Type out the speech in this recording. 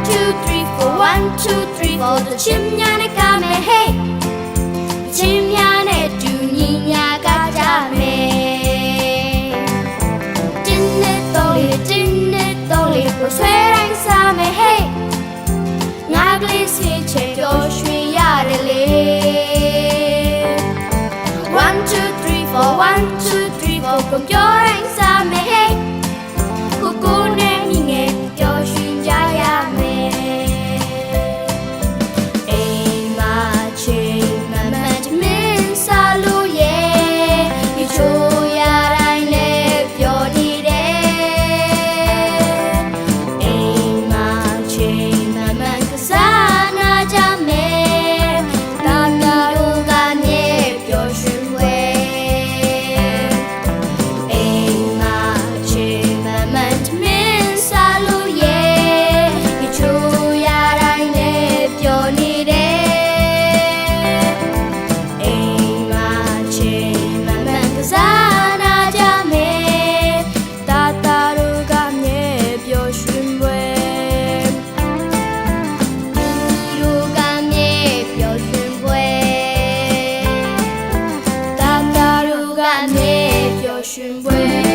One, two, three, four. One, two, three, four. The chimney come hey. The chimney do niya gaja me. Dinne dolly, dinne dolly. For swearing same hey. Nagli si che doshmi yarele. One, two, three, four. One, two, three, four. From your same hey. 寻味